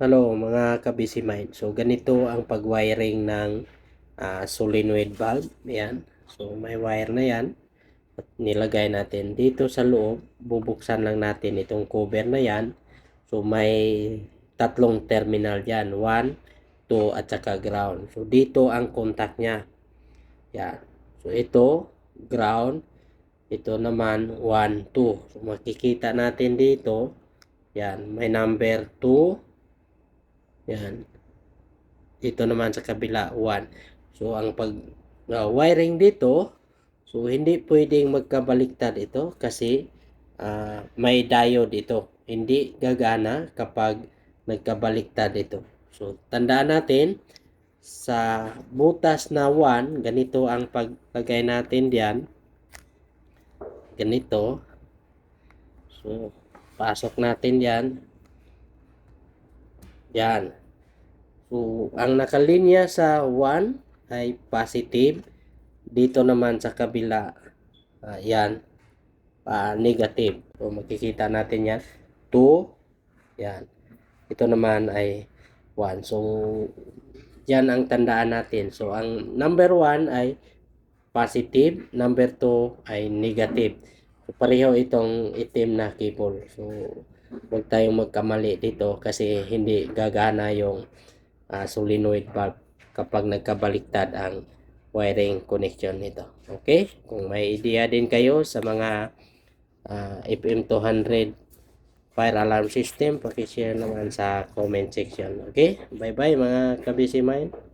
Hello mga kabisi mind. So ganito ang pag-wiring ng ah, solenoid valve. Yan. So may wire na yan. At nilagay natin dito sa loob. Bubuksan lang natin itong cover na yan. So may tatlong terminal yan. 1, 2 at saka ground. So dito ang contact niya. Yan. So ito ground. Ito naman 1, 2. So makikita natin dito. Yan. May number 2. Yan. Ito naman sa kabila 1. So ang pag uh, wiring dito, so hindi pwedeng magkabaliktad ito kasi ah, may diode ito. Hindi gagana kapag nagkabaliktad ito. So tandaan natin sa butas na 1, ganito ang paglagay natin diyan. Ganito. So pasok natin yan. Yan. So, ang nakalinya sa 1 ay positive. Dito naman sa kabila, ah, yan, ah, negative. So, makikita natin yan. 2, yan. Ito naman ay 1. So, yan ang tandaan natin. So, ang number 1 ay positive, number 2 ay negative. So, pareho itong itim na cable. So, huwag tayong magkamali dito kasi hindi gagana yung ah, solenoid valve kapag nagkabaliktad ang wiring connection nito. Okay? Kung may idea din kayo sa mga ah, FM200 fire alarm system, pakishare naman sa comment section. Okay? Bye-bye mga kabisi mind.